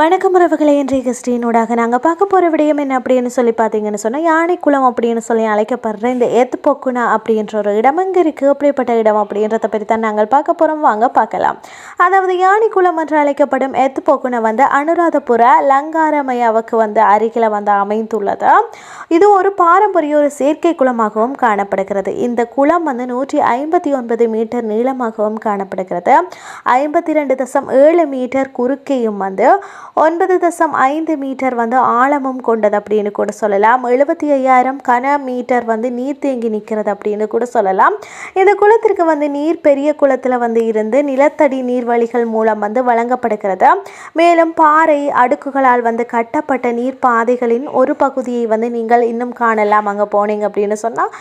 வணக்கம் உறவுகளை இன்றைய கிறிஸ்டினூடாக நாங்கள் பார்க்க போகிற விடயம் என்ன அப்படின்னு சொல்லி பார்த்தீங்கன்னு சொன்னால் யானைக்குளம் அப்படின்னு சொல்லி அழைக்கப்படுற இந்த ஏத்துப்போக்குனா அப்படின்ற ஒரு இடம் அங்கே இருக்குது அப்படிப்பட்ட இடம் அப்படின்றத பற்றி தான் நாங்கள் பார்க்க போகிறோம் வாங்க பார்க்கலாம். அதாவது யானைக்குளம் என்று அழைக்கப்படும் ஏத்துப்போக்குனா வந்து அனுராதபுர லங்காரமையாவுக்கு வந்து அருகில் வந்து அமைந்துள்ளது. இது ஒரு பாரம்பரிய ஒரு செயற்கை குளமாகவும் காணப்படுகிறது. இந்த குளம் வந்து நூற்றி ஐம்பத்தி ஒன்பது மீட்டர் நீளமாகவும் காணப்படுகிறது. ஐம்பத்தி ரெண்டு தசம் ஏழு மீட்டர் குறுக்கையும் வந்து ஒன்பது தசம் ஐந்து மீட்டர் வந்து ஆழமும் கொண்டது அப்படின்னு கூட சொல்லலாம். எழுபத்தி ஐயாயிரம் கன மீட்டர் வந்து நீர் தேங்கி நிற்கிறது அப்படின்னு கூட சொல்லலாம். இந்த குளத்திற்கு வந்து நீர் பெரிய குளத்தில் வந்து இருந்து நிலத்தடி நீர்வழிகள் மூலம் வந்து வழங்கப்படுகிறது. மேலும் பாறை அடுக்குகளால் வந்து கட்டப்பட்ட நீர் பாதைகளின் ஒரு பகுதியை வந்து நீங்கள் இன்னும் காணலாம். அங்கே போனீங்க அப்படின்னு சொன்னால்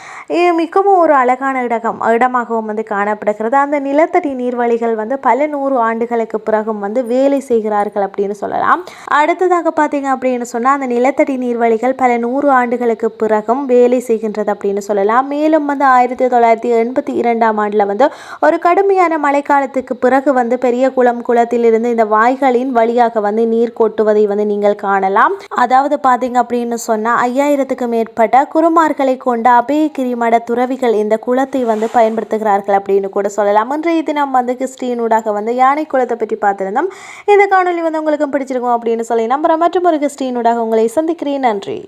மிகவும் ஒரு அழகான இடகம் இடமாகவும் வந்து காணப்படுகிறது. அந்த நிலத்தடி நீர்வழிகள் வந்து பல நூறு ஆண்டுகளுக்கு பிறகும் வந்து வேலை செய்கிறார்கள் அப்படின்னு சொல்லலாம். சொல்லலாம். அடுத்ததாக பார்த்தீங்க அப்படின்னு சொன்னால் அந்த நிலத்தடி நீர்வழிகள் பல நூறு ஆண்டுகளுக்கு பிறகும் வேலை செய்கின்றது அப்படின்னு சொல்லலாம். மேலும் வந்து ஆயிரத்தி தொள்ளாயிரத்தி எண்பத்தி இரண்டாம் ஆண்டில் வந்து ஒரு கடுமையான மழைக்காலத்துக்கு பிறகு வந்து பெரிய குளம் குளத்திலிருந்து இந்த வாய்களின் வழியாக வந்து நீர் கொட்டுவதை வந்து நீங்கள் காணலாம். அதாவது பார்த்தீங்க அப்படின்னு சொன்னால் ஐயாயிரத்துக்கு மேற்பட்ட குருமார்களை கொண்ட அபயகிரி மட துறவிகள் இந்த குளத்தை வந்து பயன்படுத்துகிறார்கள் அப்படின்னு கூட சொல்லலாம். இன்றைய தினம் வந்து கிறிஸ்டியனூடாக வந்து யானை குளத்தை பற்றி பார்த்துருந்தோம். இந்த காணொலி வந்து உங்களுக்கு பிடிச்சிருக்கும் அப்படின்னு சொல்லி நம்புகிற மற்றும் ஒரு கிறிஸ்டியனூடாக உங்களை சந்திக்கிறேன். நன்றி.